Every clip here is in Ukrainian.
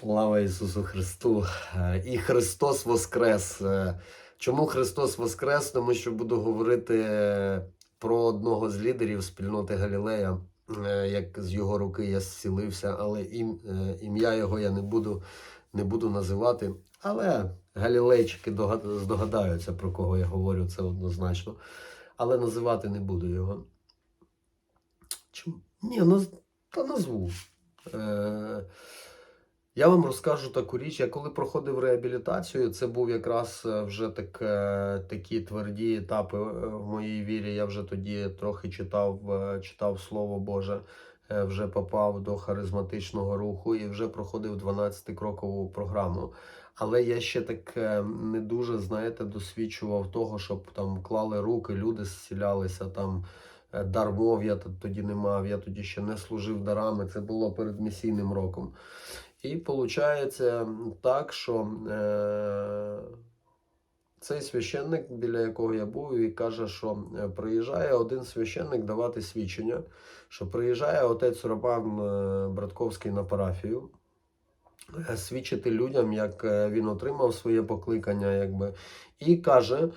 Слава Ісусу Христу! Е, І Христос Воскрес! Е, Чому Христос Воскрес? Тому що буду говорити е, про одного з лідерів спільноти Галілея, як з його руки я зцілився, але ім'я його я не буду, не буду називати. Але галілейчики здогадаються, про кого я говорю, це однозначно. Але називати не буду його. Чому? Ні, наз... та назву. Е... Я вам розкажу таку річ. Я коли проходив реабілітацію, це був якраз е, вже так, е, такі тверді етапи е, в моїй вірі. Я вже тоді трохи читав, читав Слово Боже, вже попав до харизматичного руху і вже проходив 12-крокову програму. Але я ще так не дуже, знаєте, досвідчував того, щоб там клали руки, люди зцілялися там. е, Дар мов я тоді не мав, я тоді ще не служив дарами. Це було перед місійним роком. І виходить так, що е, цей священник, біля якого я був, і каже, що е, приїжджає один священник давати свідчення, що приїжджає отець Роман е, Братковський на парафію. е, Свідчити людям, як він отримав своє покликання, якби, і каже,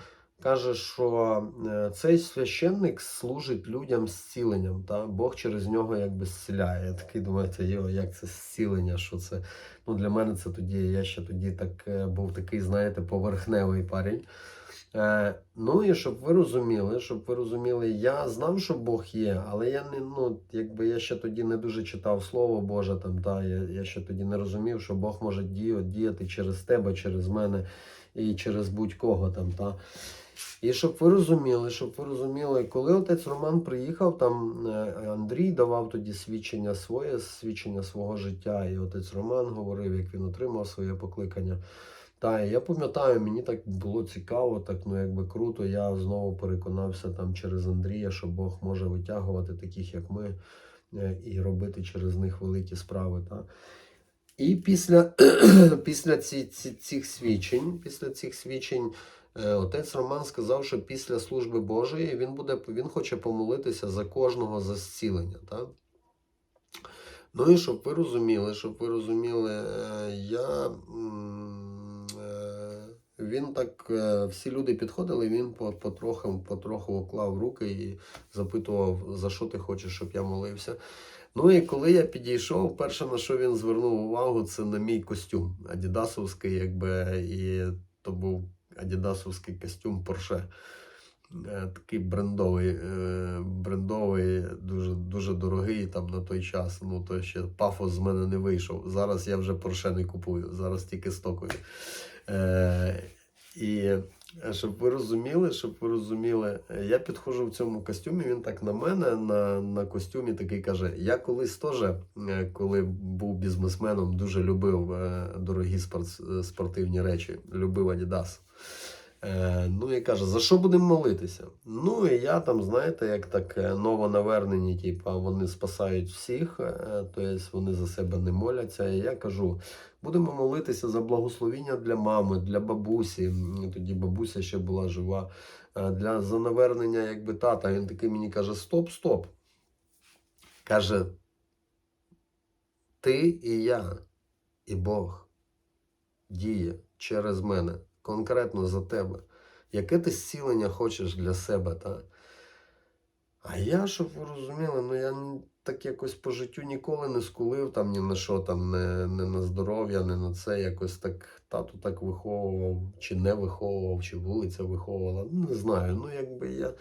каже, що е, цей священник служить людям зціленням. Та? Бог через нього якби зціляє. Я такий думаю, «Та як це зцілення? Що це? Ну, для мене це тоді, я ще тоді так е, був такий, знаєте, поверхневий парень. Е, ну і щоб ви розуміли, щоб ви розуміли, я знав, що Бог є, але я не ну, якби я ще тоді не дуже читав Слово Боже там, та я, я ще тоді не розумів, що Бог може діяти через тебе, через мене і через будь-кого там. Та. І щоб ви розуміли, щоб ви розуміли, коли отець Роман приїхав, там е, Андрій давав тоді свідчення своє, свідчення свого життя, і отець Роман говорив, як він отримав своє покликання. Та я пам'ятаю, мені так було цікаво, так ну якби круто. Я знову переконався там через Андрія, що Бог може витягувати таких, як ми, е, і робити через них великі справи. Та. І після, після ці, ці, цих свідчень, після цих свідчень, е, отець Роман сказав, що після служби Божої він буде він хоче помолитися за кожного за зцілення. Так? Ну і щоб ви розуміли, щоб ви розуміли, е, я. Він так, е, всі люди підходили, він по- потроху, потроху клав руки і запитував, за що ти хочеш, щоб я молився. Ну і коли я підійшов, перше на що він звернув увагу, це на мій костюм адідасовський, якби, і то був адідасовський костюм Porsche. Е, Такий брендовий, е, брендовий, дуже, дуже дорогий там на той час. Ну, то ще пафос з мене не вийшов. Зараз я вже Porsche не купую, зараз тільки стокові. Е, і щоб ви розуміли, щоб ви розуміли, я підходжу в цьому костюмі. Він так на мене на, на костюмі такий каже: Я колись теж, е, коли був бізнесменом, дуже любив дорогі спорт, спортивні речі, любив Adidas. Е, ну і каже, за що будемо молитися? Ну і я там, знаєте, як так е, новонавернені, типу, вони спасають всіх, тобто вони за себе не моляться. І я кажу, будемо молитися за благословіння для мами, для бабусі. Тоді бабуся ще була жива. Для за навернення якби тата. Він такий мені каже: Стоп, стоп. Каже, ти і я, і Бог діє через мене, конкретно за тебе. Яке ти зцілення хочеш для себе, та? А я, щоб ви розуміли, ну я так якось по життю ніколи не скулив там ні на що, там, не, не на здоров'я, не на це. Якось так тату так виховував, чи не виховував, чи вулиця виховувала. Ну, не знаю. Ну, якби я.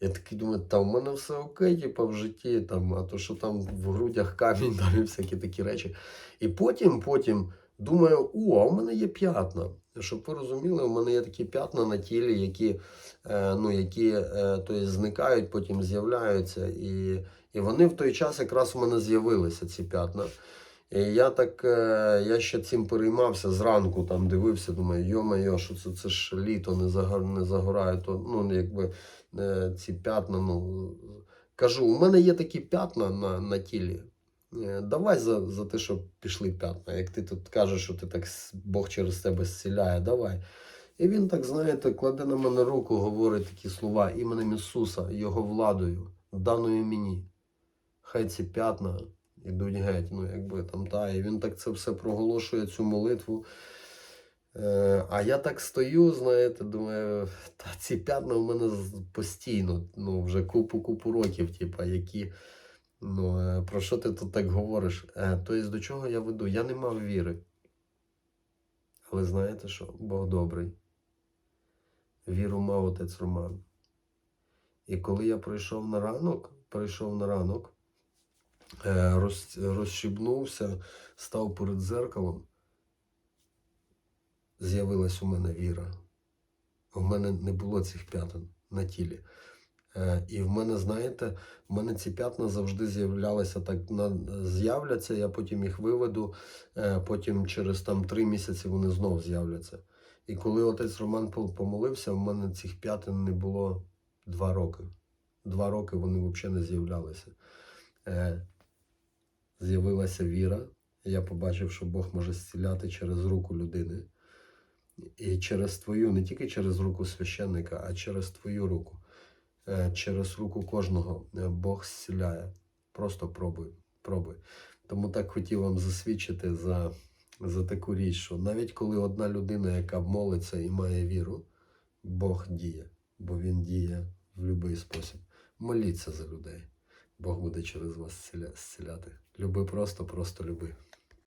Я такий думаю, та в мене все окей, типу, в житті, там, а то, що там в грудях камінь, там і всякі такі речі. І потім, потім думаю, о, а у мене є п'ятна. Щоб ви розуміли, у мене є такі п'ятна на тілі, які, е, ну, які тобто, зникають, потім з'являються. І, і вони в той час якраз у мене з'явилися, ці п'ятна. І я так, е, я ще цим переймався зранку, там дивився, думаю, йо-моє, що це, це ж літо не, загор, не загорає, то ну, якби ці п'ятна, ну, кажу, у мене є такі п'ятна на, на тілі. Е, Давай за, за те, щоб пішли п'ятна. Як ти тут кажеш, що ти так Бог через тебе зціляє, давай. І він так, знаєте, кладе на мене руку, говорить такі слова іменем Ісуса, Його владою, даною мені. Хай ці п'ятна ідуть геть. Ну, якби там та, і він так це все проголошує, цю молитву. Е, а я так стою, знаєте, думаю, та ці п'ятна у мене постійно, ну, вже купу-купу років, типа, які. Ну, е, про що ти тут так говориш? Тобто, до чого я веду? Я не мав віри. Але знаєте що? Бог добрий. Віру мав отець Роман. І коли я прийшов на ранок, прийшов на ранок, е, роз, розщібнувся, став перед зеркалом, з'явилась у мене віра. У мене не було цих п'ятен на тілі. Е, і в мене, знаєте, в мене ці п'ятна завжди з'являлися так, з'являться, я потім їх виведу, е, потім через там три місяці вони знов з'являться. І коли отець Роман по- помолився, в мене цих п'ятин не було два роки. Два роки вони взагалі не з'являлися. Е, з'явилася віра. Я побачив, що Бог може зціляти через руку людини. І через твою, не тільки через руку священника, а через твою руку. Е, Через руку кожного е, Бог зціляє. Просто пробуй, пробуй. Тому так хотів вам засвідчити за, за таку річ, що навіть коли одна людина, яка молиться і має віру, Бог діє, бо Він діє в будь-який спосіб. Моліться за людей. Бог буде через вас зціля- зціляти. Люби просто, просто люби.